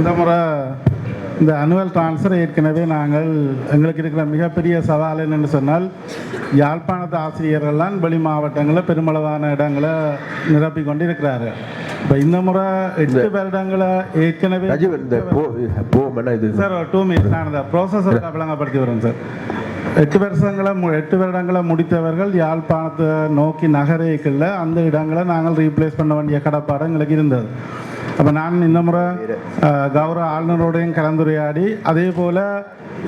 இந்த முறை இந்த அனுவல் ட்ரான்ஸ்ஃபர் ஏற்கனவே நாங்கள் எங்களுக்கு இருக்கிற மிகப்பெரிய சவால் என்னன்னு சொன்னால் யாழ்ப்பாணத்து ஆசிரியர்கள்லாம் வெளி மாவட்டங்களில் பெருமளவான இடங்களை நிரப்பி கொண்டு இருக்கிறார்கள் இப்போ இந்த முறை எட்டு வருடங்களை ஏற்கனவே இந்த சார் டூ மினிட்ஸ் நான் அந்த ப்ராசஸர் விளங்கப்படுத்தி வரேன் சார். எட்டு வருஷங்களை எட்டு வருடங்களை முடித்தவர்கள் யாழ்ப்பாணத்தை நோக்கி நகரேக்கில் அந்த இடங்களை நாங்கள் ரீப்ளேஸ் பண்ண வேண்டிய கடப்பாடு எங்களுக்கு இருந்தது. அப்போ நான் இந்த முறை கௌரவ ஆளுநரோடையும் கலந்துரையாடி அதே போல்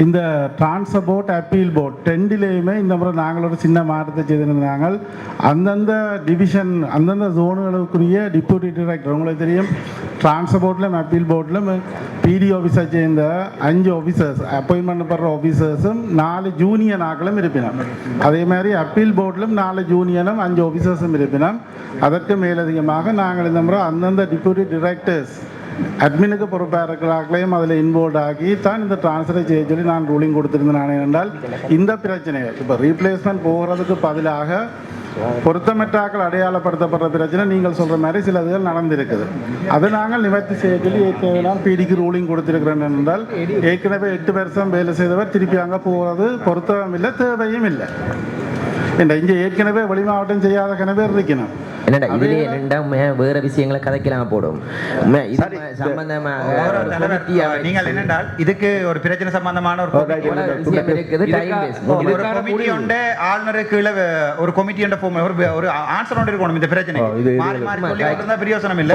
இந்த டிரான்ஸ்போர்ட் அப்பீல் போர்ட் ரெண்டிலேயுமே இந்த முறை நாங்கள் ஒரு சின்ன மாற்றத்தை செய்திருந்தாங்க அந்தந்த டிவிஷன் அந்தந்த ஜோனுகளுக்குரிய டிப்யூட்டி டிரெக்டர் உங்களுக்கு தெரியும் டிரான்ஸ்போர்ட்லையும் அப்பீல் போர்ட்லையும் பிடி ஆஃபீஸை சேர்ந்த அஞ்சு ஆஃபீஸர்ஸ் அப்பாயின்மெண்ட் படுற ஆஃபீஸர்ஸும் நாலு ஜூனியர் ஆக்களும் இருப்பினோம் அதே மாதிரி அப்பீல் போர்டிலும் நாலு ஜூனியரும் அஞ்சு ஆஃபீஸர்ஸும் இருப்பினோம் அதற்கு மேலதிகமாக நாங்கள் இந்த முறை அந்தந்த டிப்யூட்டி டிரெக்டர்ஸ் அட்மினுக்கு பொறுப்பாக இருக்கிறார்களையும் அதில் இன்வால்வ் ஆகி தான் இந்த டிரான்ஸ்ஃபரை செய்ய சொல்லி நான் ரூலிங் கொடுத்திருந்தேன். நான் என்றால் இந்த பிரச்சனைகள் இப்போ ரீப்ளேஸ்மெண்ட் போகிறதுக்கு பதிலாக பொருத்தமற்றாக்கள் அடையாளப்படுத்தப்படுற பிரச்சனை நீங்கள் சொல்கிற மாதிரி சில இதுகள் நடந்திருக்குது. அதை நாங்கள் நிவர்த்தி செய்ய சொல்லி ஏற்கனவே பிடிக்கு ரூலிங் கொடுத்துருக்கிறேன் என்றால் ஏற்கனவே எட்டு வருஷம் வேலை செய்தவர் திருப்பி அங்கே போகிறது பொருத்தமும் இல்லை தேவையும் இல்லை. இங்கே ஏற்கனவே வெளி மாவட்டம் செய்யாத கனவே இருக்கணும். என்னடா இதுலயே என்னடா வேற விஷயங்களை கதைக்கலாம் போடும். சம்பந்தமாக நீங்கள் என்னென்றால் இதுக்கு ஒரு பிரச்சனை சம்பந்தமான ஒரு கமிட்டி உண்டு. ஆளுநருக்கு ஒரு கமிட்டி உண்டு ஒரு ஆன்சர் ஒன்று இருக்கணும் இந்த பிரச்சனை மாறி மாறி சொல்லி பிரயோசனம் இல்ல.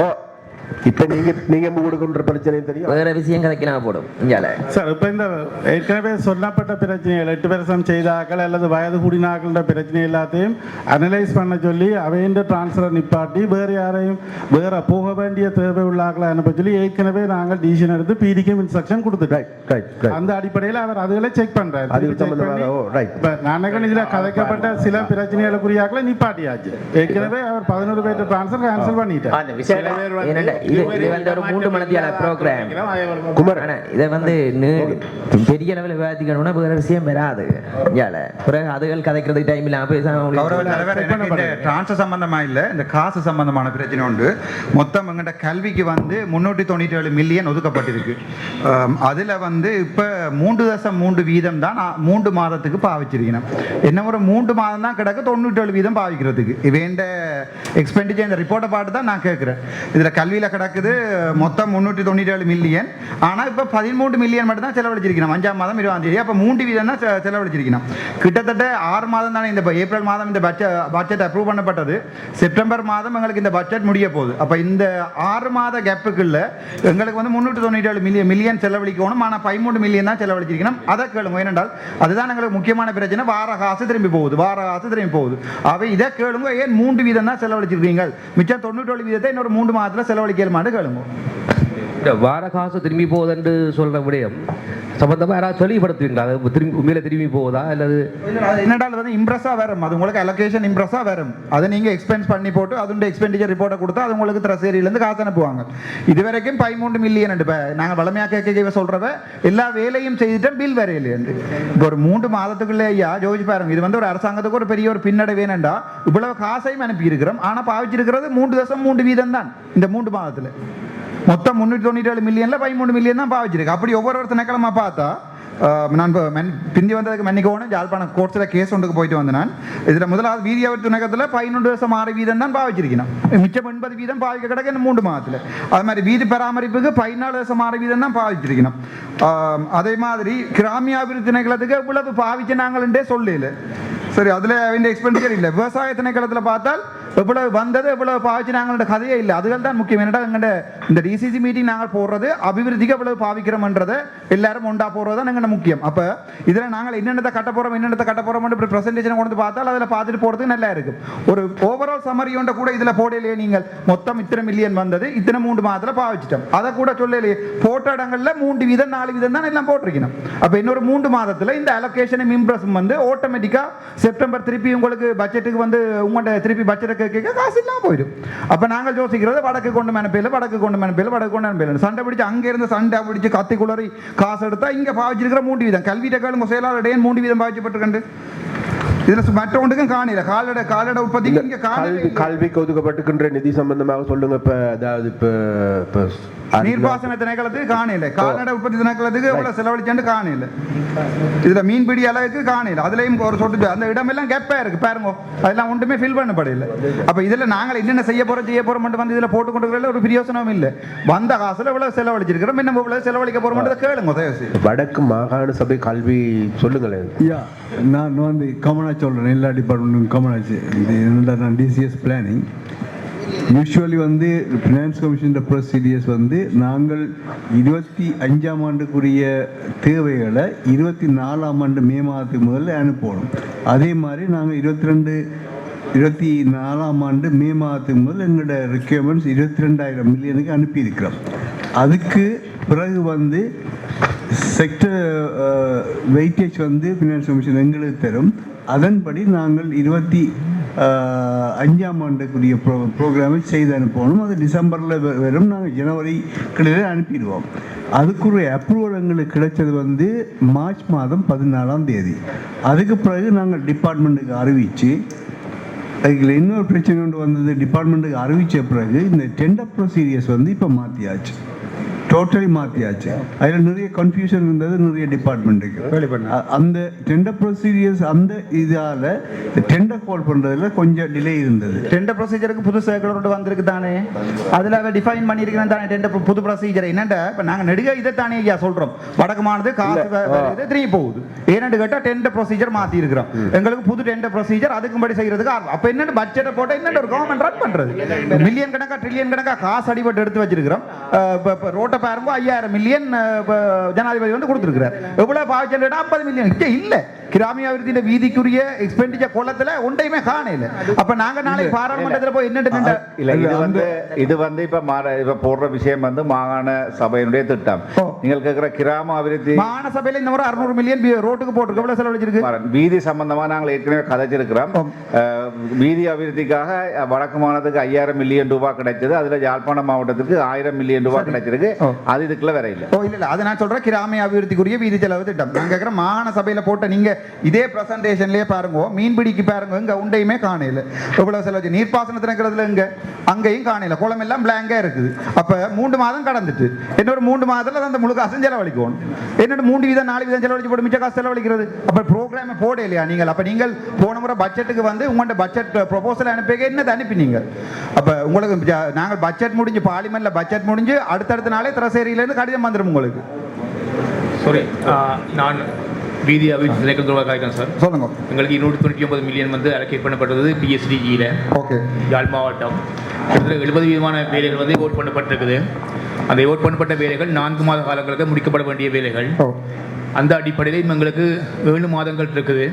இப்ப நீங்க நீங்க கொடுக்கின்ற பிரச்சனை தெரியும். வேற விஷயம் கதைக்கலாம் போடும். இங்கால சார் இப்போ இந்த ஏற்கனவே சொல்லப்பட்ட பிரச்சனைகள் எட்டு வருஷம் செய்தாக்கள் அல்லது வயது கூடினாக்கள பிரச்சனை எல்லாத்தையும் அனலைஸ் பண்ண சொல்லி அவையின் டிரான்ஸ்ஃபரை நிப்பாட்டி வேறு யாரையும் வேற போக வேண்டிய தேவை உள்ளாக்களை அனுப்ப சொல்லி ஏற்கனவே நாங்கள் டிசிஷன் எடுத்து பிடிக்கும் இன்ஸ்ட்ரக்ஷன் கொடுத்துட்டோம். அந்த அடிப்படையில் அவர் அதுகளை செக் பண்றாரு. நான் இதுல கதைக்கப்பட்ட சில பிரச்சனைகளுக்குரியாக்களை நிப்பாட்டியாச்சு. ஏற்கனவே அவர் பதினோரு பேர்ட்ட டிரான்ஸ்ஃபர் கேன்சல் பண்ணிட்டார். இது இது வந்து ஒரு மூன்று மணித்தியால ப்ரோக்ராம் குமார் இதை வந்து பெரிய லெவலில் விவாதிக்கணும்னா வேற விஷயம் வராது. இங்கால பிறகு அதுகள் கதைக்கிறதுக்கு டைம் இல்லாம பேசாம டிரான்ஸ்ஃபர் சம்பந்தமா இல்ல இந்த காசு சம்பந்தமான பிரச்சனை உண்டு. மொத்தம் எங்கிட்ட கல்விக்கு வந்து முன்னூற்றி தொண்ணூற்றி ஏழு மில்லியன் ஒதுக்கப்பட்டிருக்கு அதுல வந்து இப்ப மூன்று தசம் மூன்று வீதம் தான் நான் மூன்று மாதத்துக்கு பாவிச்சிருக்கணும் என்ன ஒரு மூன்று மாதம் தான் கிடக்கு தொண்ணூற்றி ஏழு வீதம் பாவிக்கிறதுக்கு. வேண்ட எக்ஸ்பெண்டிச்சர் இந்த ரிப்போர்ட்டை பார்த்து தான் நான் கேட்குறேன். இதுல கல்வியில கிடக்குது. மொத்தம் முன்னூற்றி தொண்ணூற்றி ஏழு மில்லியன் ஆனா இப்ப பதிமூன்று மில்லியன் மட்டும் தான் செலவழிச்சிருக்கணும். அஞ்சாம் மாதம் இருபதாம் தேதி. அப்ப மூன்று வீதம் தான் செலவழிச்சிருக்கணும். கிட்டத்தட்ட ஆறு மாதம் தானே இந்த ஏப்ரல் மாதம் இந்த பட்ஜெட் பட்ஜெட் அப்ரூவ் பண்ணப்பட்டது. செப்டம்பர் மாதம் எங்களுக்கு இந்த பட்ஜெட் முடிய போகுது. அப்ப இந்த ஆறு மாத கேப்புக்குள்ள எங்களுக்கு வந்து முன்னூற்றி தொண்ணூற்றி ஏழு மில்லியன் மில்லியன் செலவழிக்கணும். ஆனா பதிமூன்று மில்லியன் தான் செலவழிச்சிருக்கணும். அதை கேளுங்க. ஏனென்றால் அதுதான் எங்களுக்கு முக்கியமான பிரச்சனை. வார காசு திரும்பி போகுது. வார காசு திரும்பி போகுது. அவை இதை கேளுங்க. ஏன் மூன்று வீதம் தான் செலவழிச்சிருக்கீங்க? மிச்சம் தொண்ணூற்றி ஏழு வீதத்தை இன்னொரு மூன்று மாதத்துல செலவழிக்கலுமான்னு கேளுங்க. இந்த வார காசு திரும்பி போகுதுன்னு சொல்ற விடயம். சம்பந்தமா யாராவது தெளிவுபடுத்துவீங்களா? அது திரும்பி உண்மையில திரும்பி போகுதா? அல்லது என்னடா அது வந்து இம்ப்ரெஸ்ஸா வரும் அது உங்களுக்கு அலோகேஷன் இம்ப்ரெஸ்ஸா வரும் அதை நீங்க எக்ஸ்பென்ஸ் பண்ணி போட்டு அதோட எக்ஸ்பெண்டிச்சர் ரிப்போர்ட்டை கொடுத்தா அது உங்களுக்கு திரசேரியில இருந்து காசு அனுப்புவாங்க. இது வரைக்கும் பதிமூன்று மில்லியன் இப்போ நாங்க வளமையா கேட்க சொல்றவ எல்லா வேலையும் செய்துட்டோம் பில் வரையிலேருந்து இப்போ ஒரு மூன்று மாதத்துக்குள்ளே ஐயா ஜோதிச்சு பாருங்க. இது வந்து ஒரு அரசாங்கத்துக்கு ஒரு பெரிய ஒரு பின்னடைவு வேணும்டா இவ்வளவு காசையும் அனுப்பி இருக்கிறோம் ஆனா பாவிச்சிருக்கிறது மூன்று தசம் மூன்று வீதம் தான் இந்த மூன்று மாதத்துல. மொத்தம் முந்நூற்றி தொண்ணூற்றி ஏழு மில்லியன்ல பதிமூணு மில்லியன் தான் பாவிச்சிருக்கு. அப்படி ஒவ்வொரு ஒரு திணைக்கிழமை பார்த்தா நான் மென் பிந்தி வந்ததுக்கு மன்னிக்கணும் ஜாழ்ப்பாணம் கோர்ட்ஸில் கேஸ் ஒன்றுக்கு போயிட்டு வந்தேன் நான். இதில் முதலாவது வீதியாவரி துணக்கத்தில் பதினொன்று வருஷம் ஆறு வீதம் தான் பாவிச்சிருக்கணும். மிச்சம் எண்பது வீதம் பாவிக்க கிடக்கு இந்த மூன்று மாதத்தில். அது மாதிரி வீதி பராமரிப்புக்கு பதினாலு வருஷம் ஆறு வீதம் தான் பாவிச்சிருக்கணும். அதே மாதிரி கிராமியாபிவிருத்தி திணைக்களத்துக்கு இவ்வளவு பாவிச்சு நாங்கள்ன்றே சொல்லல. சரி அதில் அவன் எக்ஸ்பெண்டிச்சர் இல்லை. விவசாய திணைக்களத்தில் பார்த்தால் எவ்வளவு வந்தது எவ்வளவு பாவிச்சு நாங்களோட கதையே இல்லை அதுகள் தான் முக்கியம் என்னடா எங்கள்ட இந்த டிசிசி மீட்டிங் நாங்கள் போடுறது அபிவிருத்திக்கு எவ்வளவு பாவிக்கிறோம்ன்றது எல்லாரும் ஒன்றா போடுறது தான் எங்கள்ட முக்கியம் அப்போ இதில் நாங்கள் என்னென்னத்தை கட்ட போகிறோம் என்னென்னத்தை கட்ட போகிறோம் இப்படி ப்ரெசன்டேஷனை கொண்டு வந்து பார்த்தால் அதில் பார்த்துட்டு போகிறதுக்கு நல்லா இருக்கும் ஒரு ஓவரால் சமரியோண்ட கூட இதில் போடலையே நீங்கள் மொத்தம் இத்தனை மில்லியன் வந்தது இத்தனை மூன்று மாதத்தில் பாவிச்சிட்டோம் அதை கூட சொல்லலையே போட்ட இடங்களில் மூன்று வீதம் நாலு வீதம் தான் எல்லாம் போட்டிருக்கணும் அப்போ இன்னொரு மூன்று மாதத்தில் இந்த அலோகேஷன் இம்ப்ரெஸும் வந்து ஆட்டோமேட்டிக்காக செப்டம்பர் திருப்பி உங்களுக்கு பட்ஜெட்டுக்கு வந்து உங்கள்கிட்ட திருப்பி பட்ஜெட்டுக்கு கேட்க காசு இல்லாம போயிடும் அப்ப நாங்கள் யோசிக்கிறது வடக்கு கொண்டு மனப்பையில் வடக்கு கொண்டு மனப்பையில் வடக்கு கொண்டு மனப்பையில் சண்டை பிடிச்சு அங்க இருந்து சண்டை பிடிச்சு கத்தி குளறி காசு எடுத்தா இங்க பாவிச்சிருக்கிற மூன்று வீதம் கல்வியிட்ட கேளுங்க செயலாளர் ஏன் மூன்று வீதம் பாவிக்கப்பட்டிருக்கண்டு இதுல சு- மற்ற ஒன்றுக்கும் காணில காலட காலட உற்பத்திக்கு இங்க கல்வி கல்விக்கு ஒதுக்கப்பட்டிருக்கின்ற நிதி சம்பந்தமாக சொல்லுங்க இப்ப அதாவது இப்ப இப்ப நீர்ப்பாசன திணைக்களத்துக்கு காணையில கால்நடை உற்பத்தி திணைக்களத்துக்கு எவ்வளவு செலவழிச்சாண்டு காணையில இதுல மீன்பிடி அளவுக்கு காணையில அதுலயும் ஒரு சொட்டு அந்த இடமெல்லாம் கெப்பா இருக்கு. பாருங்க. அதெல்லாம் ஒன்றுமே ஃபில் பண்ணப்படல. அப்ப இதுல நாங்கள் என்னென்ன செய்ய போறோம் செய்ய போறோம் மட்டும் வந்து இதுல போட்டு கொண்டு ஒரு பிரயோசனமும் இல்ல. வந்த காசுல இவ்வளவு செலவழிச்சிருக்கிறோம். இன்னும் இவ்வளவு செலவழிக்க மட்டும் கேளுங்க தயவு செய்து. வடக்கு மாகாண சபை கல்வி சொல்லுங்களேன். யா நான் வந்து கமனா சொல்கிறேன் எல்லா டிபார்ட்மெண்ட்டும் கமனாச்சு இது என்னோட நான் டிசிஎஸ் பிளானிங் யூஸ்வலி வந்து ஃபினான்ஸ் கமிஷன் ப்ரொசீடியர்ஸ் வந்து நாங்கள் இருபத்தி அஞ்சாம் ஆண்டுக்குரிய தேவைகளை இருபத்தி நாலாம் ஆண்டு மே மாதத்துக்கு முதல்ல அனுப்பணும். அதே மாதிரி நாங்கள் இருபத்தி ரெண்டு இருபத்தி நாலாம் ஆண்டு மே மாதத்துக்கு முதல் எங்களோட ரெக்யர்மெண்ட்ஸ் இருபத்தி ரெண்டாயிரம் மில்லியனுக்கு அனுப்பியிருக்கிறோம். அதுக்கு பிறகு வந்து செக்டர் வெயிட்டேஜ் வந்து ஃபினான்ஸ் கமிஷன் எங்களுக்கு தரும். அதன்படி நாங்கள் இருபத்தி அஞ்சாம் ஆண்டுக்குரிய ப்ரோ ப்ரோக்ராமை செய்து அனுப்பணும். அது டிசம்பரில் வரும் நாங்கள் ஜனவரி கிட்ட அனுப்பிடுவோம். அதுக்குரிய அப்ரூவல் எங்களுக்கு கிடைச்சது வந்து மார்ச் மாதம் பதினாலாம் தேதி. அதுக்கு பிறகு நாங்கள் டிபார்ட்மெண்ட்டுக்கு அறிவித்து அதுக்கு இன்னொரு பிரச்சனை ஒன்று வந்தது டிபார்ட்மெண்ட்டுக்கு அறிவித்த பிறகு இந்த டெண்டர் ப்ரொசீரியர்ஸ் வந்து இப்போ மாற்றியாச்சு டோட்டலி மாற்றியாச்சு அதில் நிறைய கன்ஃபியூஷன் இருந்தது நிறைய டிபார்ட்மெண்ட்டுக்கு அந்த டெண்டர் ப்ரொசீரியர்ஸ் அந்த இதால் டெண்டர் கால் பண்ணுறதுல கொஞ்சம் டிலே இருந்தது. டெண்டர் ப்ரொசீஜருக்கு புது சர்க்குலர் வந்திருக்கு தானே? அதுல அவ டிஃபைன் பண்ணியிருக்கிறேன் தானே டெண்டர் புது ப்ரொசீஜர் என்னண்டா? இப்ப நாங்க நெடுக இதை தானே ஐயா சொல்றோம். வடக்குமானது காசு திரும்பி போகுது. ஏன்னு கேட்டா டெண்டர் ப்ரொசீஜர் மாத்தி இருக்கிறோம் எங்களுக்கு புது டெண்டர் ப்ரொசீஜர் அதுக்கும்படி செய்யறதுக்கு ஆர்வம். அப்ப என்ன பட்ஜெட்டை போட்டா என்ன ஒரு கவர்மெண்ட் ரன் பண்றது. மில்லியன் கணக்கா ட்ரில்லியன் கணக்கா காசு அடிபட்டு எடுத்து வச்சிருக்கிறோம். இப்ப- இப்ப ரோட்டை பாருங்க ஐயாயிரம் மில்லியன் ஜனாதிபதி வந்து கொடுத்துருக்கிறார். எவ்வளவு பாவிச்சு ஐம்பது மில்லியன் இங்க இல்ல. கிராமிய அபிவிருத்தியின் வீதிக்குரிய எக்ஸ்பெண்டிச்சர் கொள்ளத்துல ஒன்றையுமே காணையில அப்ப நாங்க நாளைக்கு பாராளுமன்றத்துல போய் நின்று இல்ல. இது வந்து இது வந்து இப்ப மாற இப்ப போடுற விஷயம் வந்து மாகாண சபையினுடைய திட்டம். நீங்கள் கேட்கிற கிராம அபிவிருத்தி மாகாண சபையில இந்த முறை அறுநூறு மில்லியன் ரோட்டுக்கு போட்டு எவ்வளவு செலவழிச்சிருக்கு. வீதி சம்பந்தமா நாங்கள் ஏற்கனவே கதைச்சிருக்கிறோம். வீதி அபிவிருத்திக்காக வடக்கு மாநிலத்துக்கு ஐயாயிரம் மில்லியன் ரூபாய் கிடைச்சது. அதுல யாழ்ப்பாணம் மாவட்டத்துக்கு ஆயிரம் மில்லியன் ரூபாய் கிடைச்சிருக்கு. அது இதுக்குள்ள வேற இல்ல. ஓ இல்ல இல்ல. அது நான் சொல்றேன் கிராமிய அபிவிருத்திக்குரிய வீதி செலவு திட்டம். நான் கேட்கிறேன் மாகாண சபையில போட்ட நீங்க இதே பிரசன்டேஷன்லயே பாருங்க. மீன்பிடிக்கு பாருங்க. இங்க உண்டையுமே காணையில எவ்வளவு செலவு நீர்ப்பாசன திணைக்கிறதுல இங்க அங்கேயும் காணையில குளம் எல்லாம் பிளாங்கா இருக்குது. அப்ப மூன்று மாதம் கடந்துட்டு இன்னொரு மூன்று மாதத்துல அந்த முழு காசும் செலவழிக்கணும் என்னோட மூன்று வீதம் நாலு வீதம் செலவழிச்சு போட்டு மிச்ச காசு செலவழிக்கிறது. அப்ப ப்ரோக்ராம் போட இல்லையா நீங்கள்? அப்ப நீங்கள் போன முறை பட்ஜெட்டுக்கு வந்து உங்களோட பட்ஜெட் ப்ரொபோசல் அனுப்பிக்க என்னது அனுப்பினீங்க? அப்ப உங்களுக்கு நாங்கள் பட்ஜெட் முடிஞ்சு பார்லிமெண்ட்ல பட்ஜெட் முடிஞ்சு அடுத்தடுத்த நாளே திரசேரியில இருந்து கடிதம் வந்துடும் உங்களுக்கு? சாரி நான் வீதி அபிவிருத்தி திணைக்களம் தொடர்பாக காய்க்கிறேன் சார். சொல்லுங்க. எங்களுக்கு இருநூற்றி தொண்ணூற்றி ஒன்பது மில்லியன் வந்து அலோகேட் பண்ணப்பட்டது பிஎஸ்டிஜியில் ஓகே. யாழ் மாவட்டம். கிட்டத்தட்ட எழுபது விதமான வேலைகள் வந்து ஓட் பண்ணப்பட்டிருக்குது. அந்த ஓட் பண்ணப்பட்ட வேலைகள் நான்கு மாத காலங்களுக்கு முடிக்கப்பட வேண்டிய வேலைகள். அந்த அடிப்படையில் எங்களுக்கு ஏழு மாதங்கள் இருக்குது.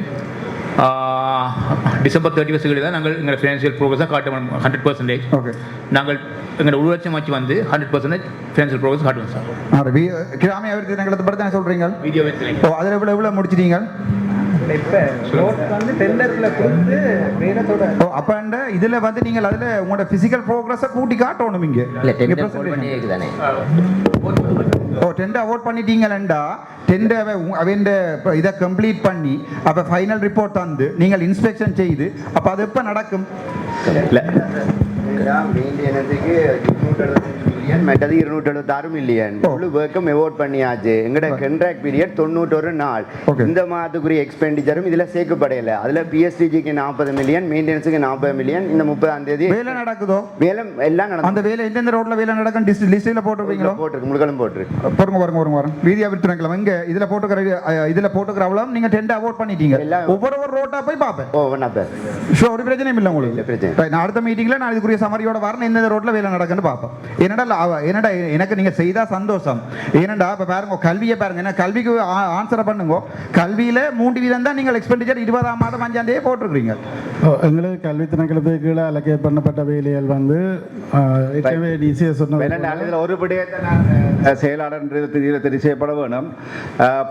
டிசம்பர் தேர்ட்டி ஃபஸ்ட்டுகளில் தான் நாங்கள் எங்கள் ஃபினான்ஷியல் ப்ரோக்ரஸாக காட்டுவோம். ஹண்ட்ரட் பர்சன்டேஜ் ஓகே நாங்கள் எங்களோட உள்ளட்சம் ஆட்சி வந்து ஹண்ட்ரட் பர்சன்டேஜ் ஃபினான்ஷியல் ப்ரோக்ரஸ் காட்டுவோம் சார் கிராமிய அபிவிருத்தி திணைக்களத்தை பற்றி தான் சொல்றீங்க? வீடியோ ஓ அதில் எவ்வளோ எவ்வளோ முடிச்சிட்டீங்க? ஓ அப்போ அந்த இதில் வந்து நீங்கள் அதில் உங்களோட ஃபிசிக்கல் ப்ரோக்ரஸை கூட்டி காட்டணும் இங்கே. இல்லை ஓ டெண்டர் அவார்ட் பண்ணிட்டீங்களா டெண்டர் அவன் இதை கம்ப்ளீட் பண்ணி அப்போ ஃபைனல் ரிப்போர்ட் தந்து நீங்கள் நடக்கும் மில்லியன் மற்றது இருநூற்றி எழுபத்தாறு மில்லியன். முழு ஒர்க்கும் எவோர்ட் பண்ணியாச்சு. எங்கட கண்ட்ராக்ட் பீரியட் தொண்ணூற்றொரு நாள். இந்த மாதத்துக்குரிய எக்ஸ்பெண்டிச்சரும் இதுல சேர்க்கப்படையில. அதுல பிஎஸ்டிஜிக்கு நாற்பது மில்லியன் மெயின்டெனன்ஸுக்கு நாற்பது மில்லியன் இந்த முப்பதாம் தேதி வேலை நடக்குதோ? வேலை எல்லாம் அந்த நடந்து வேலை எந்தெந்த ரோட்ல வேலை நடக்கும்? டிஸ்ட் லிஸ்ட்டில் போட்டிருப்பீங்களோ? போட்டிருக்கு முழுக்களும் போட்டிருக்கு. பாருங்க பாருங்க பாருங்க பாருங்க. வீதி அபிவிருத்தி திணைக்களம் இங்க இதுல போட்டுக்கிற இதுல போட்டுக்கிற அவ்வளோ நீங்க டெண்டர் அவார்ட் பண்ணிட்டீங்க. ஒவ்வொரு ஒரு ரோட்டா போய் பார்ப்பேன். ஓ ஒன்றா பேர். ஒரு பிரச்சனையும் இல்லை உங்களுக்கு. பிரச்சனை. நான் அடுத்த மீட்டிங்ல நான் இதுக்குரிய சமரியோட வரேன். எந்தெந்த ரோட்ல வேலை நடக்குன்னு பார்ப்போம். என்னடா என்னடா எனக்கு நீங்க செய்தா சந்தோஷம். ஏனடா இப்ப பாருங்க கல்வியை பாருங்க. என்ன கல்விக்கு ஆன்சரை பண்ணுங்க. கல்வியில மூன்று வீதம் தான் நீங்கள் எக்ஸ்பெண்டிச்சர் இருபதாம் மாதம் அஞ்சாம் தேதி போட்டிருக்கீங்க ஓ, எங்களுக்கு கல்வி திணைக்களத்துக்கு கீழே அலகேட் பண்ணப்பட்ட வேலைகள் வந்து டிசிஎஸ் இதுல ஒரு விடயத்தை நான் செயலாளர் செய்யப்பட வேணும்.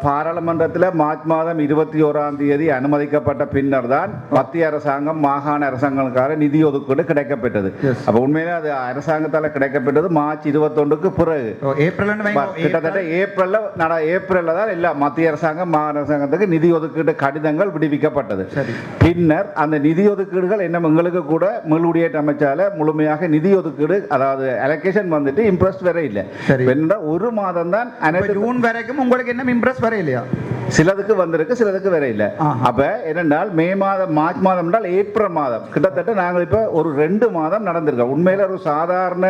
பாராளுமன்றத்தில் மார்ச் மாதம் இருபத்தி ஓராம் தேதி அனுமதிக்கப்பட்ட பின்னர் தான் மத்திய அரசாங்கம் மாகாண அரசாங்கங்களுக்காக நிதி ஒதுக்கீடு கிடைக்கப்பட்டது அப்ப உண்மையிலே அது அரசாங்கத்தால கிடைக்கப்பட்டது மார்ச் இருபத்தொன்றுக்கு பிறகு. ஏப்ரல் கிட்டத்தட்ட ஏப்ரல்ல நட ஏப்ரல்ல தான் எல்லா மத்திய அரசாங்கம் மாகாண அரசாங்கத்துக்கு நிதி ஒதுக்கீடு கடிதங்கள் விடுவிக்கப்பட்டது. பின்னர் அந்த நிதி நிதி ஒதுக்கீடுகள் என்ன எங்களுக்கு கூட மீளுடியேற்ற அமைச்சால முழுமையாக நிதி ஒதுக்கீடு அதாவது அலோகேஷன் வந்துட்டு இம்ப்ரெஸ்ட் வர இல்லை. ஒரு மாதம் தான் ஜூன் வரைக்கும் உங்களுக்கு என்ன இம்ப்ரெஸ் வர இல்லையா? சிலதுக்கு வந்திருக்கு சிலதுக்கு வேற இல்லை. அப்ப என்னென்றால் மே மாதம் மார்ச் மாதம் என்றால் ஏப்ரல் மாதம். கிட்டத்தட்ட நாங்கள் இப்ப ஒரு ரெண்டு மாதம் நடந்திருக்கோம். உண்மையில ஒரு சாதாரண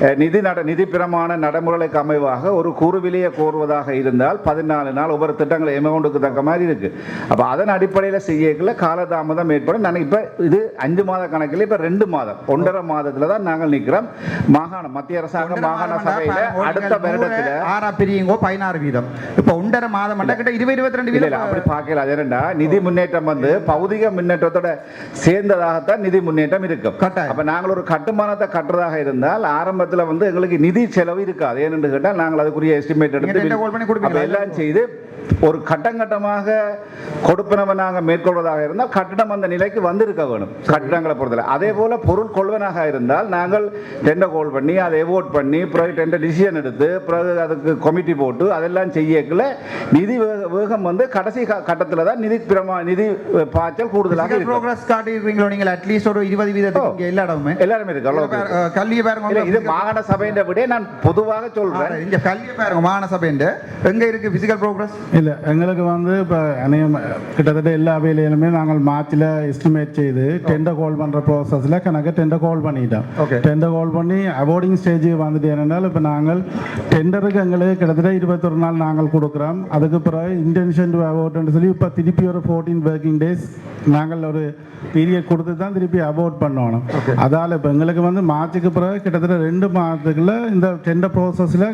அஹ், நிதி நட நிதி பிரமாண நடைமுறைக்கு அமைவாக ஒரு கூறுவிலையை கோருவதாக இருந்தால் பதினாலு நாள் ஒவ்வொரு திட்டங்கள் எமௌண்ட்டுக்கு தக்க மாதிரி இருக்கு. அப்ப அதன் அடிப்படையில் செய்யக்குள்ள காலதாமதம் ஏற்படும். நான் இப்ப இது அஞ்சு மாத கணக்கில் இப்ப ரெண்டு மாதம் ஒன்றரை மாதத்துல தான் நாங்கள் நிற்கிறோம். மாகாண மத்திய அரசாங்கம் மாகாண சபையில அடுத்த வருடத்துல ஆறா பிரியுங்கோ பதினாறு வீதம். இப்ப ஒன்றரை மாதம் மட்டும் கிட்ட இருபது இருபத்தி ரெண்டு வீதம் இல்ல அப்படி பார்க்கல. அது என்னடா நிதி முன்னேற்றம் வந்து பௌதிக முன்னேற்றத்தோட சேர்ந்ததாகத்தான் நிதி முன்னேற்றம் இருக்கும். அப்ப நாங்கள் ஒரு கட்டுமானத்தை கட்டுறதாக இருந்தால் ஆரம்பத்துல வந்து எங்களுக்கு நிதி செலவு இருக்காது. ஏன்னு கேட்டால் நாங்கள் அதுக்குரிய எஸ்டிமேட் எடுத்து எல்லாம் செய்து ஒரு கட்டம் கட்டமாக கொடுப்பனவை நாங்கள் மேற்கொள்வதாக இருந்தால் கட்டிடம் அந்த நிலைக்கு வந்திருக்க வேணும். கட்டிடங்களை பொறுத்தல அதே போல பொருள் கொள்வனாக இருந்தால் நாங்கள் டெண்டர் கோல் பண்ணி அதை எவோட் பண்ணி பிறகு டெண்டர் டிசிஷன் எடுத்து பிறகு அதுக்கு கமிட்டி போட்டு அதெல்லாம் செய்யக்குள்ள நிதி வேகம் வந்து கடைசி கட்டத்தில் தான் நிதி பிரமா நிதி பாய்ச்சல் கூடுதலாக ப்ரோக்ரஸ் காட்டியிருக்கீங்களோ நீங்கள் அட்லீஸ்ட் ஒரு இருபது வீதத்துக்கு எல்லா இடமுமே எல்லாருமே? இருக்கு. கல்வியை பாருங்க இது மாகாண சபையின் விட நான் பொதுவாக சொல்றேன். இங்க கல்வியை பாருங்க மாகாண சபைண்டு எங்க இருக்கு பிசிக்கல் ப்ரோக்ரஸ் இல்லை எங்களுக்கு வந்து இப்போ அநேகம் கிட்டத்தட்ட எல்லா வேலையிலுமே நாங்கள் மார்ச்சில் எஸ்டிமேட் செய்து டெண்டர் கால் பண்ணுற ப்ராசஸில் கணக்கு டெண்டர் கால் பண்ணிட்டோம். Okay. டெண்டர் கால் பண்ணி அவார்டிங் ஸ்டேஜுக்கு வந்துட்டு என்னென்னால் இப்போ நாங்கள் டெண்டருக்கு எங்களுக்கு கிட்டத்தட்ட இருபத்தொரு நாள் நாங்கள் கொடுக்குறோம். அதுக்கு பிறகு இன்டென்ஷன் டு அவார்ட்னு சொல்லி இப்போ திருப்பி ஒரு ஃபோர்டீன் ஒர்க்கிங் டேஸ் நாங்கள் ஒரு பீரியட் கொடுத்து தான் திருப்பி அவார்ட் பண்ணணும். அதால் இப்போ எங்களுக்கு வந்து மார்ச்சுக்கு பிறகு கிட்டத்தட்ட ரெண்டு மாதத்துக்குள்ள இந்த டெண்டர் ப்ராசஸில்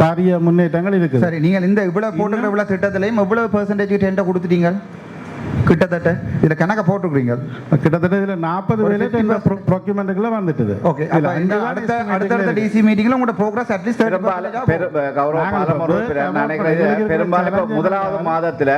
பாரிய முன்னேற்றங்கள் இருக்குது. சரி நீங்கள் இந்த இவ்வளவு போட்டுக்கிற இவ்வளவு திட்டத்திலையும் எவ்வளவு பெர்சன்டேஜ் டெண்டர் கொடுத்துட்டீங்க கிட்டத்தட்ட இதுல கணக்க போட்டுக்கிறீங்க கிட்டத்தட்ட இதுல நாற்பது வேலை ப்ரொக்யூமெண்ட்டுக்குள்ள வந்துட்டுது. ஓகே இல்ல, இந்த அடுத்த இருக்கு. டிசி மீட்டிங்ல உங்களோட ப்ரோக்ரஸ் அட்லீஸ்ட் பெரும்பாலும் பெரும்பாலும் முதலாவது மாதத்துல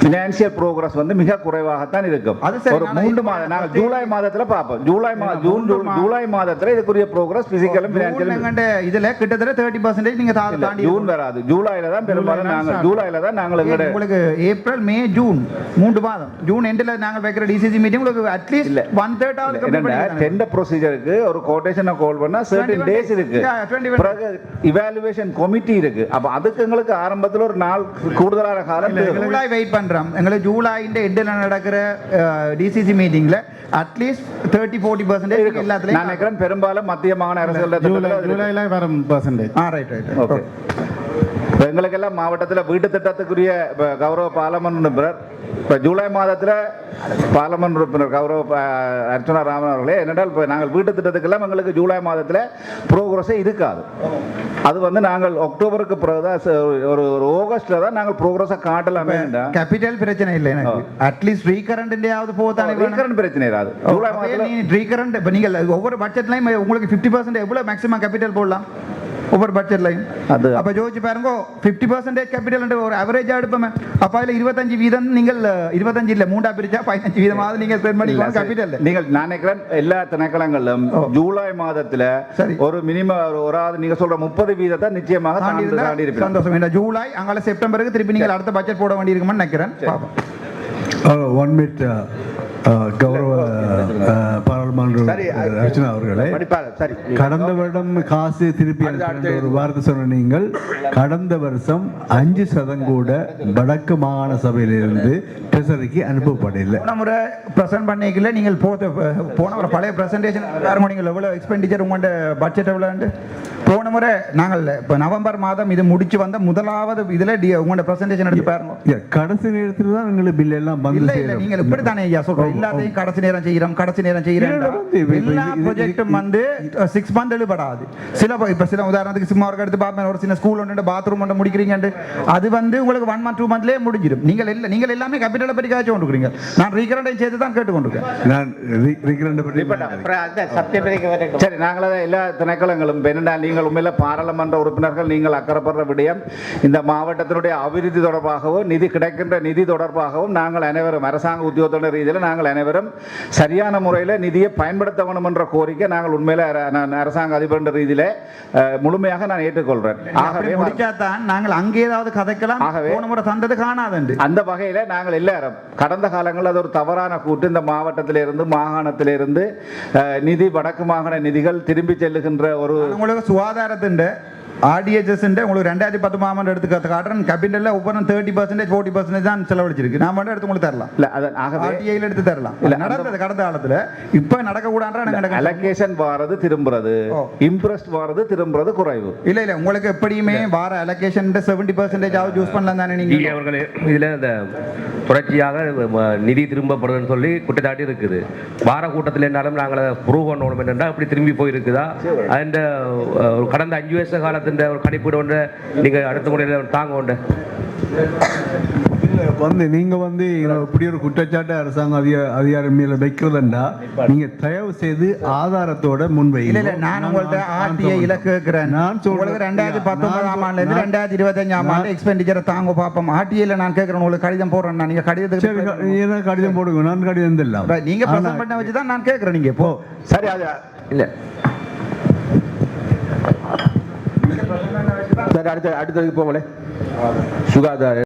பினான்சியல் ப்ரோக்ரஸ் வந்து மிக குறைவாகத்தான் இருக்கும். ஒரு மூன்று மாதம் நாங்கள் ஜூலை மாதத்துல பார்ப்போம். ஜூலை ஜூன் ஜூலை மாதத்துல இதுக்குரிய ப்ரோக்ரஸ் பிசிக்கலும் பினான்சியலும் இதுல கிட்டத்தட்ட தேர்ட்டி பர்சன்டேஜ் நீங்க தா- தாண்டி ஜூன் வராது. ஜூலைல தான் பெரும்பாலும் நாங்கள். ஜூலைல தான் நாங்கள் உங்களுக்கு ஏப்ரல் மே ஜூன் மூன்று மாதம். ஜூன் எண்டில் நாங்கள் வைக்கிற டிசிசி மீட்டிங் உங்களுக்கு அட்லீஸ்ட் இல்ல. ஒன் தேர்ட் ஆகுது டெண்டர் ப்ரொசீஜருக்கு ஒரு கோட்டேஷனை கால் பண்ணா சர்டன் 21 டேஸ் இருக்கு. Yeah, 21 பிறகு இவாலுவேஷன் கமிட்டி இருக்கு. அப்ப அதுக்கு எங்களுக்கு ஆரம்பத்துல ஒரு நாள் கூடுதலான காலம் தேவை. ஜூலை பண்றோம். எங்களுக்கு ஜூலை எண்டில் நடக்கிற டிசிசி மீட்டிங்ல அட்லீஸ்ட் தேர்ட்டி ஃபோர்ட்டி பர்சன்டேஜ் எல்லாத்துலயும் நினைக்கிறேன் பெரும்பாலும் மத்திய மாகாண அரசுகள் ஜூலை ஜூலைல வரும் percentage ah right right okay இப்போ எங்களுக்கெல்லாம் மாவட்டத்தில் வீட்டு திட்டத்துக்குரிய இப்போ கௌரவ பாராளுமன்ற உறுப்பினர் இப்போ ஜூலை மாதத்தில் பாராளுமன்ற உறுப்பினர் கௌரவ அர்ச்சனா ராமன் அவர்களே. என்னென்றால் இப்போ நாங்கள் வீட்டு திட்டத்துக்கெல்லாம் எங்களுக்கு ஜூலை மாதத்தில் ப்ரோக்ரஸே இருக்காது. அது வந்து நாங்கள் அக்டோபருக்கு பிறகு தான் ஒரு ஒரு ஆகஸ்ட்டில் தான் நாங்கள் ப்ரோக்ரஸை காட்டலாமே கேபிட்டல் பிரச்சனை இல்லை எனக்கு. அட்லீஸ்ட் ரீகரண்ட் போதானே ரீகரண்ட் பிரச்சனை இராது. ஜூலை மாதத்தில் ரீகரண்ட் இப்போ நீங்கள் ஒவ்வொரு பட்ஜெட்லையும் உங்களுக்கு ஃபிஃப்டி பர்சன்ட் எவ்வளோ மேக்ஸிமம் கேபிட்டல் போடலாம்? ஒவ்வொரு பட்ஜெட்லையும் அது அப்போ ஜோதிச்சு பாருங்க ஃபிஃப்டி பர்சன்டேஜ் கேபிட்டல் ஒரு அவரேஜாக எடுப்போமே அப்போ அதில் இருபத்தஞ்சு வீதம் நீங்கள் இருபத்தஞ்சு இல்லை மூண்டா பிரிச்சா பதினஞ்சு வீதமாவது நீங்கள் ஸ்பெண்ட் பண்ணிக்கலாம் கேபிட்டல் நீங்கள் நான் நினைக்கிறேன் எல்லா திணைக்களங்களிலும் ஜூலை மாதத்துல சரி. ஒரு மினிமம் ஒரு ஆறு நீங்க சொல்ற முப்பது வீதத்தை நிச்சயமாக தாண்டி சந்தோஷம் இந்த ஜூலை அங்கால செப்டம்பருக்கு திருப்பி நீங்கள் அடுத்த பட்ஜெட் போட வேண்டியிருக்குமான்னு நினைக்கிறேன் ஒன் மினிட் கௌரவ பாராளுமன்ற அர்ச்சனா அவர்களே கடந்த வருடம் காசு திருப்பி ஒரு வார்த்தை சொன்ன நீங்கள் கடந்த வருஷம் அஞ்சு சதம் கூட வடக்கு மாகாண சபையிலிருந்து ட்ரெஸரிக்கு அனுப்பப்படவில்லை. போன முறை ப்ரெசென்ட் பண்ணிக்கல நீங்கள் போத போன முறை பழைய ப்ரெசன்டேஷன் பாருங்க நீங்கள் எவ்வளோ எக்ஸ்பெண்டிச்சர் உங்கள்கிட்ட பட்ஜெட் எவ்வளோண்டு போன முறை நாங்கள் இப்போ நவம்பர் மாதம் இது முடிச்சு வந்த முதலாவது இதில் உங்களோட ப்ரெசன்டேஷன் எடுத்து பாருங்க. கடைசி நேரத்தில் தான் எங்களுக்கு பில் எல்லாம் இல்ல இல்ல. நீங்கள் இப்படி தானே ஐயா சொல்றோம் எல்லாத்தையும் கடைசி நேரம் செய்யறோம் கடைசி நேரம் இப்ப எல்லா ப்ராஜெக்டும் வந்து சிக்ஸ் மந்த் எழுபடாது. சில இப்ப சில உதாரணத்துக்கு சும்மா ஒரு எடுத்து பார்ப்பேன் ஒரு சின்ன ஸ்கூல் ஒன்று பாத்ரூம் ஒன்று முடிக்கிறீங்க அது வந்து உங்களுக்கு ஒன் மந்த் டூ மந்த்லேயே முடிஞ்சிடும் நீங்கள் இல்லை நீங்கள் எல்லாமே கேபிட்டலை பற்றி காய்ச்சி கொண்டுக்கிறீங்க. நான் ரீகரண்டையும் சேர்த்து தான் கேட்டு கொண்டிருக்கேன் நான் ரிக்ரண்ட் பற்றி சரி நாங்கள் எல்லா திணைக்களங்களும் பெண்ணா நீங்கள் உண்மையில பாராளுமன்ற உறுப்பினர்கள் நீங்கள் அக்கறைப்படுற விடயம் இந்த மாவட்டத்தினுடைய அபிவிருத்தி தொடர்பாகவும் நிதி கிடைக்கின்ற நிதி தொடர்பாகவும் நாங்கள் அனைவரும் அரசாங்க உத்தியோகத்தின ரீதியில் நாங்கள் அனைவரும் சரியான முறையில் நிதியை பயன்படுத்த வேணும் என்ற கோரிக்கை நாங்கள் உண்மையில நான் அரசாங்க அதிபர் என்ற ரீதியில முழுமையாக நான் ஆகவே முடிக்காதான் நாங்கள் அங்கே ஏதாவது கதைக்கலாம் ஆகவே- முறை தந்தது காணாதுண்டு. அந்த வகையில நாங்கள் எல்லாரும் கடந்த காலங்களில் அது ஒரு தவறான கூட்டு இந்த மாவட்டத்திலிருந்து மாகாணத்திலிருந்து நிதி வடக்கு மாகாண நிதிகள் திரும்பி செல்லுகின்ற ஒரு உங்களுக்கு சுகாதாரத்தின் ஆர்டிஹெச்எஸ் உங்களுக்கு ரெண்டாயிரத்தி பத்து எடுத்து கத்து காட்டுறேன். கேபிட்டல்ல ஒவ்வொரு தேர்ட்டி பர்சன்டேஜ் ஃபோர்ட்டி பர்சன்டேஜ் தான் செலவழிச்சிருக்கு. நான் மட்டும் எடுத்து உங்களுக்கு தரலாம். இல்ல ஆர்டிஐல எடுத்து தரலாம். இல்ல, நடந்தது கடந்த காலத்துல. இப்ப நடக்க கூடாது அலோகேஷன் வாரது திரும்புறது. இம்ப்ரெஸ்ட் வாரது திரும்புறது குறைவு. இல்ல இல்ல உங்களுக்கு எப்படியுமே வார அலோகேஷன் செவன்டி பர்சன்டேஜ் ஆகும் யூஸ் பண்ணலாம் தானே நீங்க? அவர்களே இதில் இந்த தொடர்ச்சியாக நிதி திரும்பப்படுதுன்னு சொல்லி குற்றச்சாட்டு இருக்குது. வார கூட்டத்தில் இருந்தாலும் நாங்கள் ப்ரூவ் பண்ணணும். என்னென்னா இப்படி திரும்பி போயிருக்குதா? அந்த கடந்த அஞ்சு வருஷ காலத்தின் ஒரு கணிப்பீடு ஒன்று நீங்கள் அடுத்த முறையில் தாங்க உண்டு. வந்து நீங்க வந்து இப்படி ஒரு குற்றச்சாட்டு அரசாங்கம் அதிக அதிகாரம் மேல வைக்கிறதுண்டா நீங்க தயவு செய்து ஆதாரத்தோட முன்வைங்க இல்ல இல்ல நான் உங்கள்ட்ட ஆர்டிஐ இல கேட்கிறேன் நான் சொல்றேன். உங்களுக்கு ரெண்டாயிரத்தி பத்தொன்பதாம் ஆண்டுல இருந்து ரெண்டாயிரத்தி இருபத்தஞ்சாம் ஆண்டு எக்ஸ்பெண்டிச்சரை தாங்க பார்ப்போம். ஆர்டிஐல நான் கேட்கிறேன் உங்களுக்கு கடிதம் போடுறேன் நீங்க கடிதத்துக்கு கடிதம் போடுங்க. நான் கடிதம் Right, நீங்க பண்ண வச்சு தான் நான் கேட்கிறேன் நீங்க இப்போ சரி அது இல்லை. சரி அடுத்த அடுத்ததுக்கு போங்களே சுகாதார